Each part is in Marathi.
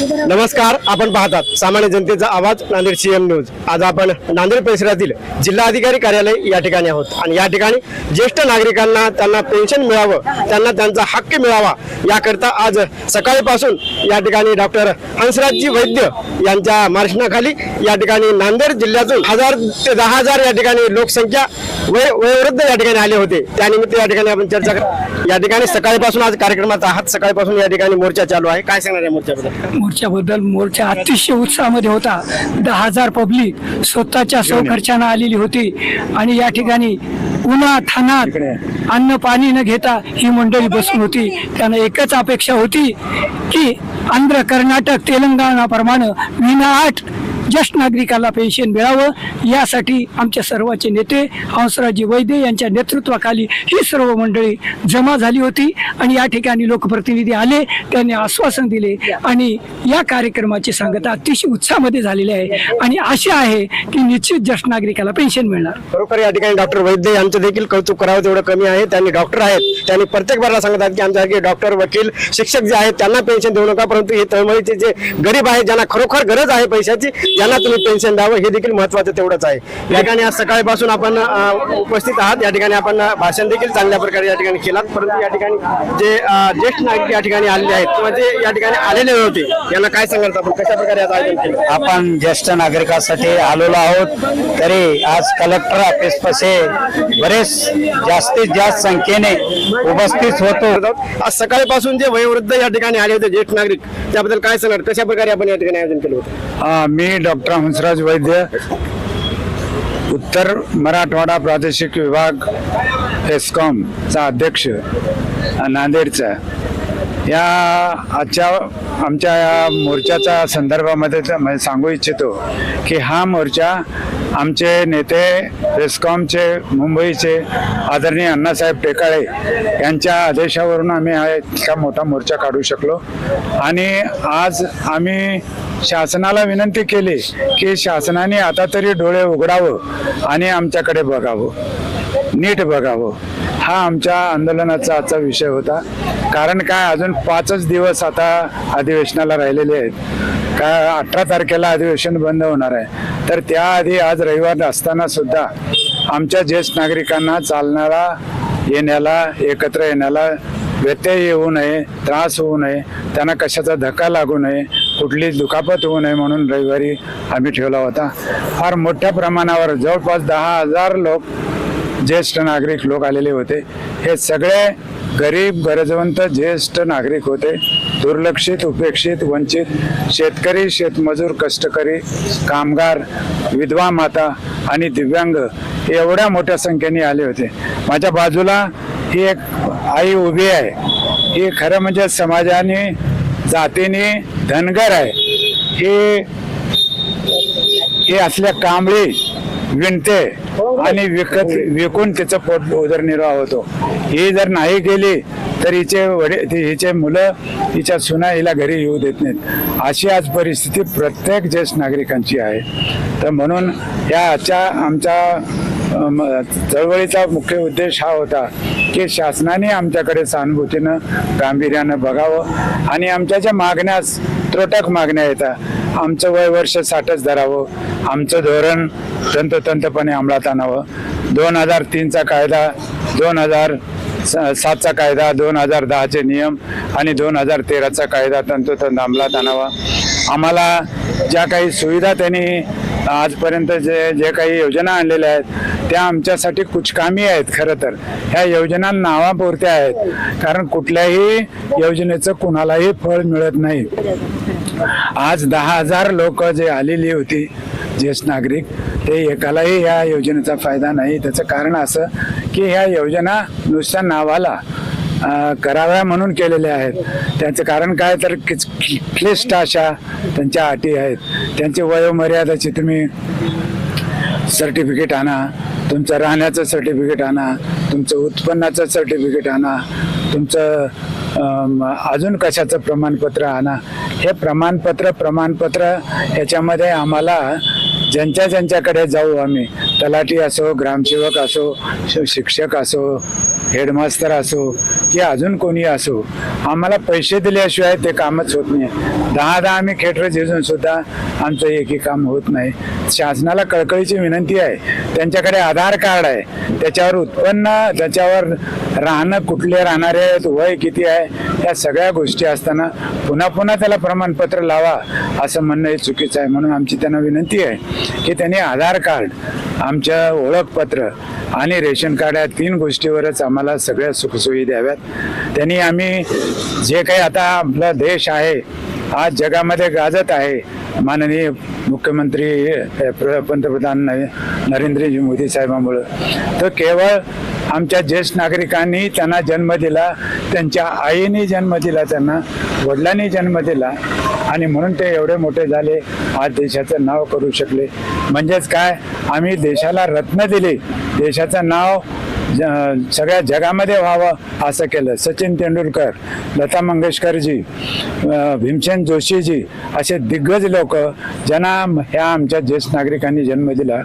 नमस्कार आपण पाहतात सामान्य जनतेचा आवाज नांदेड सीएम न्यूज आज आपण नांदेड परिसरातील जिल्हाधिकारी कार्यालय या ठिकाणी आहोत. आणि या ठिकाणी ज्येष्ठ नागरिकांना त्यांना पेन्शन मिळावं त्यांना त्यांचा हक्क मिळावा याकरता आज सकाळीपासून या ठिकाणी डॉक्टर हंसराजजी वैद्य यांच्या मार्शनाखाली या ठिकाणी नांदेड जिल्ह्यातून हजार ते दहा हजार या ठिकाणी लोकसंख्या वय वयोवृद्ध या ठिकाणी आले होते. त्यानिमित्त या ठिकाणी आपण चर्चा या ठिकाणी सकाळपासून आज कार्यक्रमात आहात. सकाळपासून या ठिकाणी मोर्चा चालू आहे. काय सांगणार आहे मोर्चाबद्दल? मोर्चाबद्दल मोर्चा अतिशय उत्साहामध्ये होता. दहा हजार पब्लिक स्वतःच्या खर्चानं आलेली होती. आणि या ठिकाणी उन्हा थानात अन्न पाणी न घेता ही मंडळी बसून होती. त्यांना एकच अपेक्षा होती की आंध्र कर्नाटक तेलंगणाप्रमाणे विनाआट ज्येष्ठ नागरिकाला पेन्शन मिळावं यासाठी आमच्या सर्वाचे नेते हंसराजी वैद्य यांच्या नेतृत्वाखाली ही सर्व मंडळी जमा झाली होती आणि या ठिकाणी लोकप्रतिनिधी आले त्यांनी आश्वासन दिले आणि या कार्यक्रमाची सांगता अतिशय उत्साहामध्ये झालेली आहे. आणि आशा आहे की निश्चित ज्येष्ठ नागरिकाला पेन्शन मिळणार. खरोखर या ठिकाणी डॉक्टर वैद्य यांचं देखील कौतुक करावं तेवढं कमी आहे. त्यांनी डॉक्टर आहेत. त्यांनी प्रत्येक बारला सांगतात की आमच्यासारखे डॉक्टर वकील शिक्षक जे आहेत त्यांना पेन्शन देऊ नका परंतु हे तळमळीचे जे गरीब आहेत ज्यांना खरोखर गरज आहे पैशाची यांना तुम्ही पेन्शन द्यावं हे देखील महत्वाचं तेवढंच आहे. या ठिकाणी आज सकाळपासून आपण उपस्थित आहात. या ठिकाणी आपण भाषण देखील चांगल्या प्रकारे या ठिकाणी केलात. परंतु या ठिकाणी जे ज्येष्ठ नागरिक या ठिकाणी आलेले आहेत किंवा जे या ठिकाणी आलेले होते यांना काय सांगाल आपण? कशा प्रकारे आज आयोजन केलं? आपण ज्येष्ठ नागरिकासाठी आलेलो आहोत. तरी आज कलेक्टर ऑफिस पासे बरेच जास्तीत जास्त संख्येने उपस्थित होतो. आज सकाळपासून जे वयोवृद्ध या ठिकाणी आले होते ज्येष्ठ नागरिक त्याबद्दल काय सांगणार कशा प्रकारे आपण या ठिकाणी आयोजन केलं होतं? मी डॉक्टर हंसराज वैद्य उत्तर मराठवाडा प्रादेशिक विभाग एस्कॉमचा अध्यक्ष नांदेडचा. या आजच्या आमच्या या मोर्चाच्या संदर्भामध्ये तर सांगू इच्छितो की हा मोर्चा आमचे नेते रेस्कॉमचे मुंबईचे आदरणीय अण्णासाहेब टेकाळे यांच्या आदेशावरून आम्ही हा इतका मोठा मोर्चा काढू शकलो. आणि आज आम्ही शासनाला विनंती केली की शासनाने आता तरी डोळे उघडावं आणि आमच्याकडे बघावं नीट बघावं. हा आमच्या आंदोलनाचा आजचा विषय होता. कारण काय अजून पाचच दिवस आता अधिवेशनाला राहिलेले आहेत. का अठरा तारखेला अधिवेशन बंद होणार आहे. तर त्याआधी आज रविवार असताना सुद्धा आमच्या ज्येष्ठ नागरिकांना चालणारा येण्याला एकत्र येण्याला व्यत्यय येऊ नये त्रास होऊ नये त्यांना कशाचा धक्का लागू नये कुठली दुखापत होऊ नये म्हणून रविवारी आम्ही ठेवला होता. फार मोठ्या प्रमाणावर जवळपास दहा हजार लोक ज्येष्ठ नागरिक लोक आलेले होते. हे सगळे गरीब गरजवंत ज्येष्ठ नागरिक होते. दुर्लक्षित उपेक्षित वंचित शेतकरी शेतमजूर कष्टकरी कामगार विधवा माता आणि दिव्यांग एवढ्या मोठ्या संख्येने आले होते. माझ्या बाजूला ही एक आई उभी आहे. ही खरं म्हणजे समाजाने जातीने धनगर आहे. हे हे असल्या कांबळी विणते. आणि विकत विकून तिचं पोट उदरनिर्वाह होतो. ही जर नाही गेली तर हिचे वडील हिचे मुलं हिच्या सुना हिला घरी येऊ देत नाहीत. अशी आज परिस्थिती प्रत्येक ज्येष्ठ नागरिकांची आहे. तर म्हणून या आजच्या आमच्या चळवळीचा मुख्य उद्देश हा होता की शासनाने आमच्याकडे सहानुभूतीनं गांभीर्यानं बघावं आणि आमच्या ज्या मागण्यास त्रोटक मागण्या येतात आमचं वय वर्ष साठच धरावं. आमचं धोरण तंतोतंतपणे अंमलात आणावं. दोन हजार तीनचा कायदा दोन हजार स- सातचा कायदा दोन हजार दहाचे नियम आणि दोन हजार तेराचा कायदा तंतोतंत अंमलात आणावा. आम्हाला ज्या काही सुविधा त्यांनी आजपर्यंत जे जे काही योजना आणलेल्या आहेत त्या आमच्यासाठी कुचकामी आहेत खरं तर. ह्या योजना नावापुरत्या आहेत. कारण कुठल्याही योजनेचं कुणालाही फळ मिळत नाही. आज दहा हजार लोक जे आलेली होती ज्येष्ठ नागरिक ते एकालाही या योजनेचा फायदा नाही. त्याचं कारण असं की ह्या योजना नुसत्या नावाला कराव्या म्हणून केलेल्या आहेत. त्याचं कारण काय तर किच- क्लिष्ट अशा त्यांच्या अटी आहेत. त्यांची वयोमर्यादाची तुम्ही सर्टिफिकेट आणा तुमचं राहण्याचं सर्टिफिकेट आणा तुमचं उत्पन्नाचं सर्टिफिकेट आणा तुमचं अजून कशाचं प्रमाणपत्र आणा. हे प्रमाणपत्र प्रमाणपत्र ह्याच्यामध्ये आम्हाला ज्यांच्या ज्यांच्याकडे जाऊ आम्ही तलाठी असो ग्रामसेवक असो शिक्षक असो हेडमास्तर असो की अजून कोणी असो आम्हाला पैसे दिल्याशिवाय ते कामच होत नाही. दहा दहा आम्ही खेटर झिजून सुद्धा आमचं एकही काम होत नाही. शासनाला कळकळीची विनंती आहे त्यांच्याकडे आधार कार्ड आहे त्याच्यावर उत्पन्न त्याच्यावर राहणं कुठले राहणारे आहेत वय किती आहे या सगळ्या गोष्टी असताना पुन्हा पुन्हा त्याला प्रमाणपत्र लावा असं म्हणणं हे चुकीचं आहे म्हणून आमची त्यांना विनंती आहे. की त्यांनी आधार कार्ड आमच्या ओळखपत्र आणि रेशन कार्ड या तीन गोष्टीवरच आम्हाला सगळ्या सुखसोयी द्याव्यात. त्यांनी आम्ही जे काही आता आपला देश आहे आज जगामध्ये गाजत आहे माननीय मुख्यमंत्री पंतप्रधान न- नरेंद्रजी मोदी साहेबांमुळं तर केवळ आमच्या ज्येष्ठ नागरिकांनी त्यांना जन्म दिला त्यांच्या आईने जन्म दिला त्यांना वडिलांनी जन्म दिला आणि म्हणून ते एवढे मोठे झाले आज देशाचं नाव करू शकले. म्हणजेच काय? आम्ही देशाला रत्न दिली. देशाचं नाव ज- सगळ्या जगामध्ये व्हावं असं केलं. सचिन तेंडुलकर लता मंगेशकरजी भीमसेन जोशीजी असे दिग्गज लोक ज्यांना ह्या आमच्या ज्येष्ठ नागरिकांनी जन्म दिला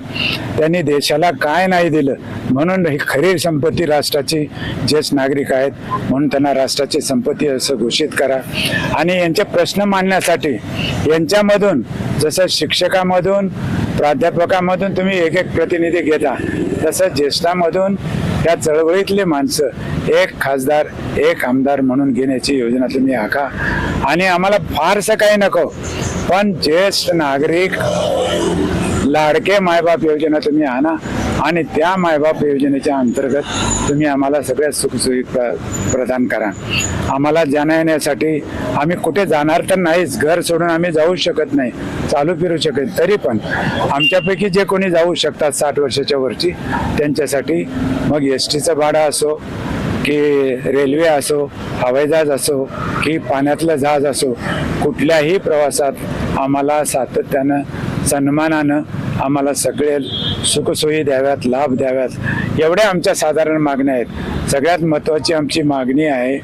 त्यांनी देशाला काय नाही दिलं. म्हणून ही खरी संपत्ती राष्ट्राची ज्येष्ठ नागरिक आहेत म्हणून त्यांना राष्ट्राची संपत्ती असं घोषित करा. आणि यांचे प्रश्न मांडण्यासाठी यांच्यामधून जसं शिक्षकामधून प्राध्यापकामधून तुम्ही एक एक प्रतिनिधी घेता तसं ज्येष्ठामधून त्या चळवळीतले माणसं एक खासदार एक आमदार म्हणून घेण्याची योजना तुम्ही आखा. आणि आम्हाला फारसं काही नको पण ज्येष्ठ नागरिक लाडके मायबाप योजना तुम्ही आणा. आणि त्या मायबाप योजनेच्या अंतर्गत तुम्ही आम्हाला सगळ्या सुखसोयी प्र- प्रदान करा. आम्हाला जाण्या येण्यासाठी आम्ही कुठे जाणार तर नाहीच. घर सोडून आम्ही जाऊ शकत नाही. चालू फिरू शकत तरी पण आमच्यापैकी जे कोणी जाऊ शकतात साठ वर्षाच्या वरची त्यांच्यासाठी मग एस टीचं भाडं असो की रेल्वे असो हवाई जहाज असो की पाण्यातलं जहाज असो कुठल्याही प्रवासात आम्हाला सातत्यानं सन्मानानं आम्हाला सगळे सुखसोयी द्याव्यात लाभ द्याव्यात. एवढ्या आमच्या साधारण मागण्या आहेत. सगळ्यात महत्त्वाची आमची मागणी आहे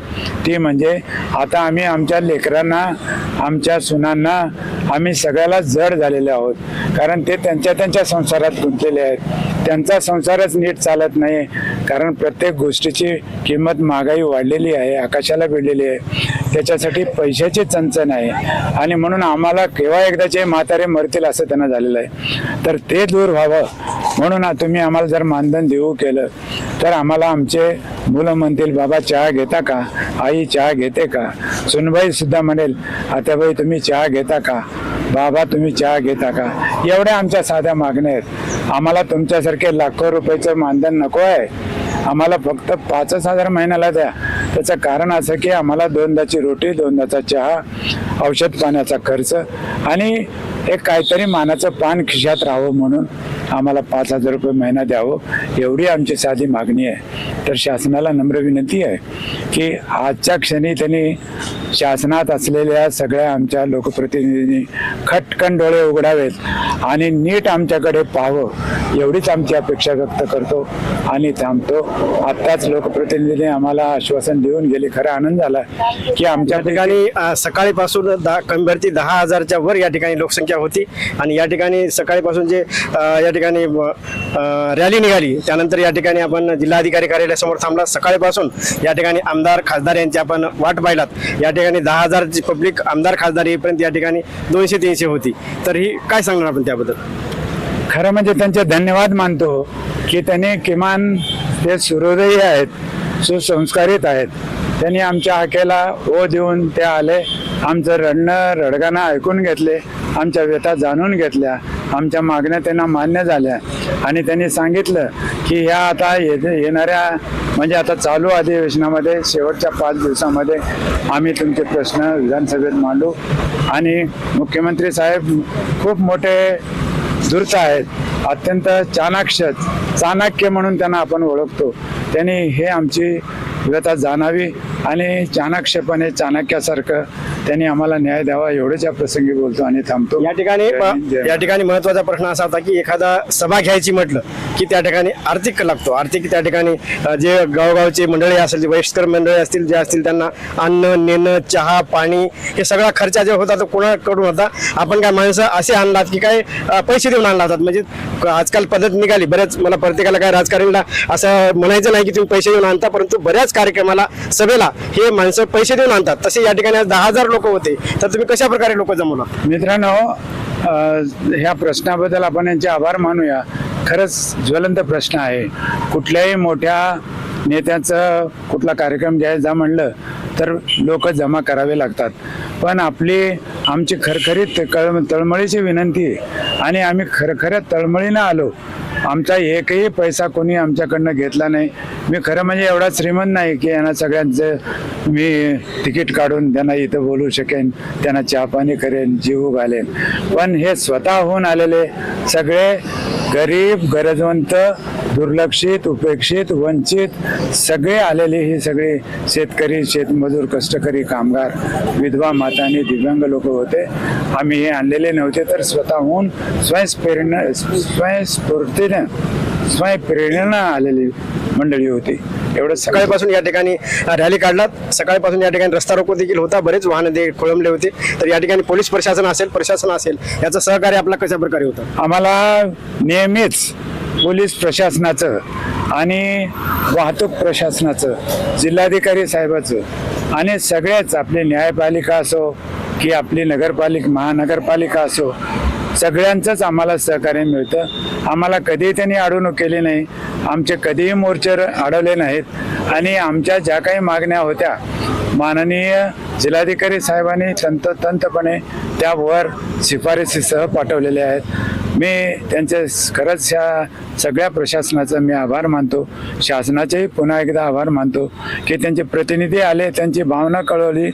ती म्हणजे आता आम्ही आमच्या लेकरांना आमच्या सुनांना आम्ही सगळ्याला जड झालेले आहोत. कारण ते त्यांच्या त्यांच्या संसारात गुंतलेले आहेत. त्यांचा संसारच नीट चालत नाही. कारण प्रत्येक गोष्टीची किंमत महागाई वाढलेली आहे आकाशाला भिडलेली आहे. त्याच्यासाठी पैशाची चणचण आहे. आणि म्हणून आम्हाला केव्हा एकदाचे म्हातारे मरतील असं त्यांना झालेलं आहे. तर ते दूर व्हावं. म्हणून तुम्ही आम्हाला जर मानधन देऊ केलं तर आम्हाला आमचे मुलं म्हणतील बाबा चहा घेता का? आई चहा घेते का? सुनबाई सुद्धा म्हणेल आताबाई तुम्ही चहा घेता का? बाबा तुम्ही चहा घेता का? एवढ्या आमच्या साध्या मागण्या आहेत. आम्हाला तुमच्यासारखे लाखो रुपयाचं मानधन नको आहे. आम्हाला फक्त पाचच हजार महिन्याला द्या. त्याचं कारण असं की आम्हाला दोनदाची रोटी दोनदाचा चहा औषध पाण्याचा खर्च आणि एक काहीतरी मानाचं पान खिशात राहावं म्हणून. आम्हाला पाच हजार रुपये महिना द्यावं एवढी आमची साधी मागणी आहे. तर शासनाला नम्र विनंती आहे की आजच्या क्षणी त्यांनी शासनात असलेल्या सगळ्या आमच्या लोकप्रतिनिधींनी खटकन डोळे उघडावेत आणि नीट आमच्याकडे पाहावं एवढीच आमची अपेक्षा व्यक्त करतो आणि थांबतो. आत्ताच लोकप्रतिनिधीने आम्हाला आश्वासन देऊन गेले. खरा आनंद झाला की आमच्या ठिकाणी सकाळीपासून दहा कमी दहा हजारच्या वर या ठिकाणी लोकसंख्या होती आणि या ठिकाणी सकाळीपासून जे या ठिकाणी रॅली निघाली. त्यानंतर या ठिकाणी आपण जिल्हाधिकारी कार्यालयासमोर थांबला. सकाळीपासून या ठिकाणी आमदार खासदार यांची आपण वाट पाहिलात. या ठिकाणी दहा हजारची पब्लिक आमदार खासदार येईपर्यंत या ठिकाणी दोनशे तीनशे होती. तर ही काय सांगणार आपण त्याबद्दल? खरं म्हणजे त्यांचे धन्यवाद मानतो की त्यांनी किमान ते सूर्योदयी आहेत सुसंस्कारित आहेत त्यांनी आमच्या हाकेला ओ देऊन ते आले. आमचं रडणं रडगाणं ऐकून घेतले. आमच्या व्यथा जाणून घेतल्या. आमच्या मागण्या त्यांना मान्य झाल्या. आणि त्यांनी सांगितलं की ह्या आता ये- येणाऱ्या म्हणजे आता चालू अधिवेशनामध्ये शेवटच्या पाच दिवसामध्ये आम्ही तुमचे प्रश्न विधानसभेत मांडू. आणि मुख्यमंत्री साहेब खूप मोठे धूर्त आहेत. अत्यंत चाणाक्ष चाणक्य म्हणून त्यांना आपण ओळखतो. त्यांनी हे आमची व्यथा जाणावी आणि चाणक्यपणे चाणक्यासारखं त्यांनी आम्हाला न्याय द्यावा एवढंच या प्रसंगी बोलतो आणि थांबतो. या ठिकाणी या ठिकाणी महत्त्वाचा प्रश्न असा होता की एखादा सभा घ्यायची म्हटलं की त्या ठिकाणी आर्थिक लागतो. आर्थिक त्या ठिकाणी जे गावगावचे मंडळी असेल जे वयस्कर मंडळी असतील जे असतील त्यांना अन्न नेणं चहा पाणी हे सगळा खर्च जे होता तो कोणाकडून होता? आपण काय माणसं असे आणलात की काय पैसे देऊन आणला होतात म्हणजे आजकाल पद्धत निघाली. बऱ्याच मला प्रत्येकाला काय राजकारणीला असं म्हणायचं नाही की तुम्ही पैसे देऊन आणता परंतु बऱ्याच कार्यक्रमाला सभेला हे माणसं पैसे देऊन आणतात. तसे या ठिकाणी आज दहा हजार लोक होते. तर तुम्ही कशा प्रकारे लोक जमवला? मित्रांनो ह्या प्रश्नाबद्दल आपण यांचे आभार मानूया. खरंच ज्वलंत प्रश्न आहे. कुठल्याही मोठ्या नेत्याचं कुठला कार्यक्रम घ्यायचा म्हणलं तर लोक जमा करावे लागतात. पण आपली आमची खरखरीत कळ तळमळीची विनंती आहे. आणि आम्ही खरखऱ्या तळमळीनं आलो आमचा एकही पैसा कोणी आमच्याकडनं घेतला नाही. मी खरं म्हणजे एवढा श्रीमंत नाही की यांना सगळ्यांचं मी तिकीट काढून त्यांना इथं बोलू शकेन त्यांना चहा पाणी करेन जीव घालेन. पण हे स्वतःहून आलेले सगळे गरीब गरजवंत दुर्लक्षित उपेक्षित वंचित सगळे आलेले हे सगळे शेतकरी शेतमजूर कष्टकरी कामगार विधवा माता आणि दिव्यांग लोक होते. आम्ही हे आणलेले नव्हते तर स्वतःहून स्वयंप्रेरणा स्वयंस्फूर्तीनं स्वयंप्रेरणेनं आलेली मंडळी होती. एवढं सकाळपासून या ठिकाणी रॅली काढलात. सकाळपासून या ठिकाणी रस्ता रोको देखील होता. बरेच वाहन खोळंबले होते. तर या ठिकाणी पोलीस प्रशासन असेल प्रशासन असेल याचं सहकार्य आपला कशा प्रकारे होतं? आम्हाला नेहमीच पोलीस प्रशासनाचं आणि वाहतूक प्रशासनाचं जिल्हाधिकारी साहेबाचं आणि सगळेच आपली न्यायपालिका असो की आपली नगरपालिका महानगरपालिका असो सगळ्यांचंच आम्हाला सहकार्य मिळतं. आम्हाला कधीही त्यांनी अडवणूक केली नाही. आमचे कधीही मोर्चे अडवले नाहीत. आणि आमच्या ज्या काही मागण्या होत्या माननीय जिल्हाधिकारी साहेबांनी तंतोतंतपणे त्यावर शिफारसीसह पाठवलेले आहेत. मी त्यांचे खरंच ह्या सगळ्या प्रशासनाचा मी आभार मानतो. शासनाचेही पुन्हा एकदा आभार मानतो की त्यांचे प्रतिनिधी आले त्यांची भावना कळवली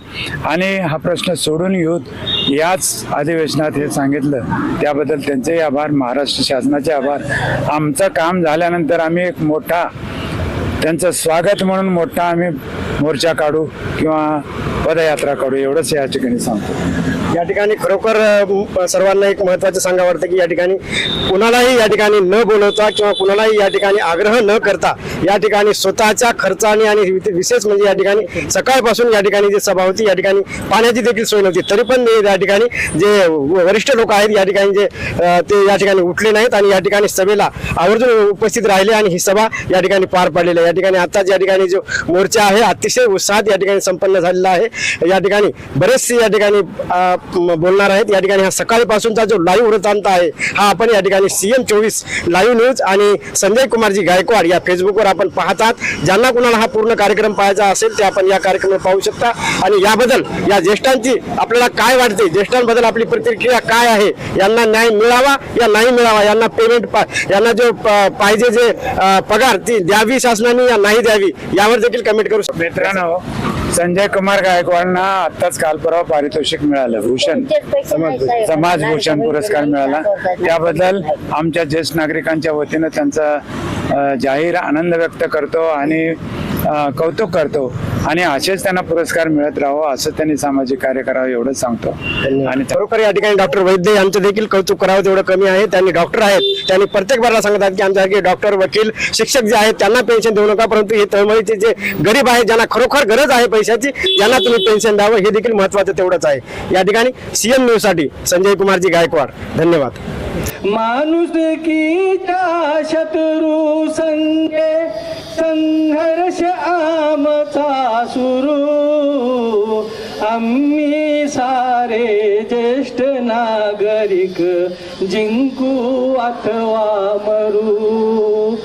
आणि हा प्रश्न सोडून घेऊन याच अधिवेशनात हे सांगितलं. त्याबद्दल त्यांचेही आभार महाराष्ट्र शासनाचे आभार. आमचं काम झाल्यानंतर आम्ही एक मोठा त्यांचं स्वागत म्हणून मोठा आम्ही मोर्चा काढू किंवा पदयात्रा काढू एवढंच या ठिकाणी सांगतो या ठिकाणी खरोखर सर्वांना एक महत्वाचं सांगा वाटतं की या ठिकाणी कुणालाही या ठिकाणी न बोलवता किंवा कुणालाही या ठिकाणी आग्रह न करता या ठिकाणी स्वतःच्या खर्चाने आणि विशेष म्हणजे या ठिकाणी सकाळपासून या ठिकाणी जी सभा होती या ठिकाणी पाण्याची देखील सोय नव्हती तरी पण या ठिकाणी जे वरिष्ठ लोक आहेत या ठिकाणी जे ते या ठिकाणी उठले नाहीत आणि या ठिकाणी सभेला आवर्जून उपस्थित राहिले आणि ही सभा या ठिकाणी पार पडलेली आहे या ठिकाणी आताच या ठिकाणी जो मोर्चा आहे अतिशय उत्साहात या ठिकाणी संपन्न झालेला आहे. या ठिकाणी बरेचसे या ठिकाणी बोलणार आहेत. या ठिकाणी हा सकाळपासूनचा जो लाईव्ह वृत्तांत आहे हा आपण या ठिकाणी सीएम चोवीस लाईव्ह न्यूज आणि संजय कुमारजी गायकवाड या फेसबुकवर आपण पाहतात. ज्यांना कुणाला हा पूर्ण कार्यक्रम पाहायचा असेल ते आपण या कार्यक्रम पाहू शकता. आणि याबद्दल या ज्येष्ठांची आपल्याला काय वाटते? ज्येष्ठांबद्दल आपली प्रतिक्रिया काय आहे? यांना न्याय मिळावा या नाही मिळावा? यांना पेमेंट यांना जो प- पाहिजे जे पगार ती द्यावी शासनाने या नाही द्यावी? यावर देखील कमेंट करू शकतो. मित्रांनो संजय कुमार गायकवाडना आताच काल परवा पारितोषिक मिळालं भूषण. समाज भूषण पुरस्कार मिळाला. त्याबद्दल आमच्या ज्येष्ठ नागरिकांच्या वतीनं त्यांचा जाहीर आनंद व्यक्त करतो आणि कौतुक करतो. आणि असेच त्यांना पुरस्कार मिळत राहावं असं त्यांनी सामाजिक कार्य करावं एवढंच सांगतो. आणि खरोखर या ठिकाणी डॉक्टर वैद्य यांचं देखील कौतुक करावं तेवढं कमी आहे. त्यांनी डॉक्टर आहेत. त्यांनी प्रत्येक बारला सांगतात की आमच्यासारखे डॉक्टर वकील शिक्षक जे आहेत त्यांना पेन्शन देऊ नका परंतु हे तळमळीचे जे गरीब आहेत ज्यांना खरोखर गरज आहे पैशाची त्यांना तुम्ही पेन्शन द्यावं हे देखील महत्वाचं तेवढंच आहे. या ठिकाणी सीएम न्यूजसाठी संजय कुमारजी गायकवाड. धन्यवाद. माणूस कीच्या शत्रू संगे संघर्ष आमचा सुरू आम्ही सारे ज्येष्ठ नागरिक जिंकू अथवा मरू.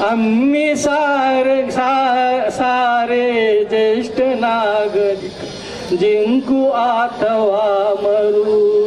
आम्ही सारे सा- सारे ज्येष्ठ नागरिक जिंकू अथवा मरू.